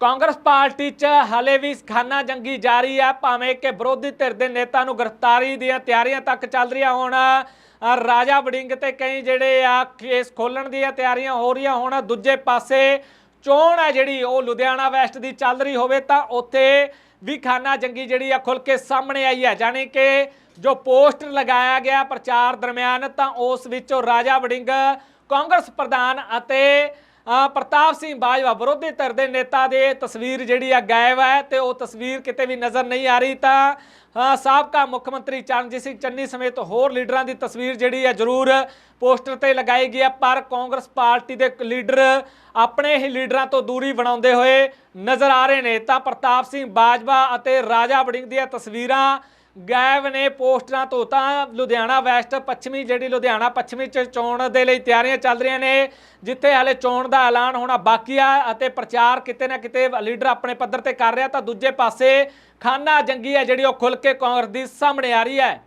Congress party 'ਚ ਹਲੇ ਵੀ ਖਾਨਾ ਜੰਗੀ ਜਾਰੀ ਹੈ ਭਾਵੇਂ ਕਿ ਵਿਰੋਧੀ ਧਿਰ ਦੇ ਨੇਤਾ ਨੂੰ ਗ੍ਰਿਫਤਾਰੀ ਦੀਆਂ ਤਿਆਰੀਆਂ ਤੱਕ ਚੱਲ ਰਹੀਆਂ ਹੋਣ। ਰਾਜਾ ਵੜਿੰਗ ਤੇ ਕਈ ਜਿਹੜੇ ਆ, ਕੇਸ ਖੋਲਣ ਦੀਆਂ ਤਿਆਰੀਆਂ ਹੋ ਰਹੀਆਂ ਹੋਣ। ਦੂਜੇ ਪਾਸੇ ਚੋਣ ਹੈ ਜਿਹੜੀ, ਉਹ ਲੁਧਿਆਣਾ ਵੈਸਟ ਦੀ ਚੱਲ ਰਹੀ ਹੋਵੇ ਤਾਂ ਉੱਥੇ ਵੀ ਖਾਨਾ ਜੰਗੀ ਜਿਹੜੀ ਆ ਖੁੱਲ ਕੇ ਸਾਹਮਣੇ ਆਈ ਹੈ ਜਾਣੀ ਕਿ ਜੋ ਪੋਸਟਰ ਲਗਾਇਆ ਗਿਆ ਪ੍ਰਚਾਰ ਦਰਮਿਆਨ, ਤਾਂ ਉਸ ਵਿੱਚੋਂ ਰਾਜਾ ਵੜਿੰਗ ਕਾਂਗਰਸ ਪ੍ਰਧਾਨ ਅਤੇ ਪ੍ਰਤਾਪ ਸਿੰਘ ਬਾਜਵਾ, ਵਿਰੋਧੀ ਧਿਰ ਦੇ ਨੇਤਾ ਦੇ ਤਸਵੀਰ ਜਿਹੜੀ ਆ ਗਾਇਬ ਹੈ ਤੇ ਉਹ ਤਸਵੀਰ ਕਿਤੇ ਵੀ ਨਜ਼ਰ ਨਹੀਂ ਆ ਰਹੀ ਤਾਂ ਸਾਬਕਾ ਮੁੱਖ ਮੰਤਰੀ ਚਰਨਜੀਤ ਸਿੰਘ ਚੰਨੀ ਸਮੇਤ ਹੋਰ ਲੀਡਰਾਂ ਦੀ ਤਸਵੀਰ ਜਿਹੜੀ ਆ ਜ਼ਰੂਰ ਪੋਸਟਰ ਤੇ ਲਗਾਈ ਗਈ ਹੈ ਪਰ ਕਾਂਗਰਸ ਪਾਰਟੀ ਦੇ ਲੀਡਰ ਆਪਣੇ ਹੀ ਲੀਡਰਾਂ ਤੋਂ ਦੂਰੀ ਬਣਾਉਂਦੇ ਹੋਏ ਨਜ਼ਰ ਆ ਰਹੇ ਨੇ। ਤਾਂ ਪ੍ਰਤਾਪ ਸਿੰਘ ਬਾਜਵਾ ਅਤੇ ਰਾਜਾ ਵੜਿੰਗ ਦੀਆਂ ਤਸਵੀਰਾਂ ਗਾਇਬ ਨੇ ਪੋਸਟਰਾਂ ਤੋਂ ਤਾਂ ਲੁਧਿਆਣਾ ਵੈਸਟ, ਪੱਛਮੀ ਜਿਹੜੀ ਲੁਧਿਆਣਾ, ਪੱਛਮੀ ਚ ਚੋਣ ਦੇ ਲਈ ਤਿਆਰੀਆਂ ਚੱਲ ਰਹੀਆਂ ਨੇ, ਜਿੱਥੇ ਹਾਲੇ ਚੋਣ ਦਾ ਐਲਾਨ ਹੋਣਾ ਬਾਕੀ ਆ ਅਤੇ ਪ੍ਰਚਾਰ ਕਿਤੇ ਨਾ ਕਿਤੇ ਲੀਡਰ ਆਪਣੇ ਪੱਧਰ ਤੇ ਕਰ ਰਿਹਾ, ਤਾਂ ਦੂਜੇ ਪਾਸੇ ਖਾਨਾ ਜੰਗੀ ਹੈ ਜਿਹੜੀ ਉਹ ਖੁੱਲ ਕੇ ਕਾਂਗਰਸ ਦੀ ਸਾਹਮਣੇ ਆ ਰਹੀ ਹੈ।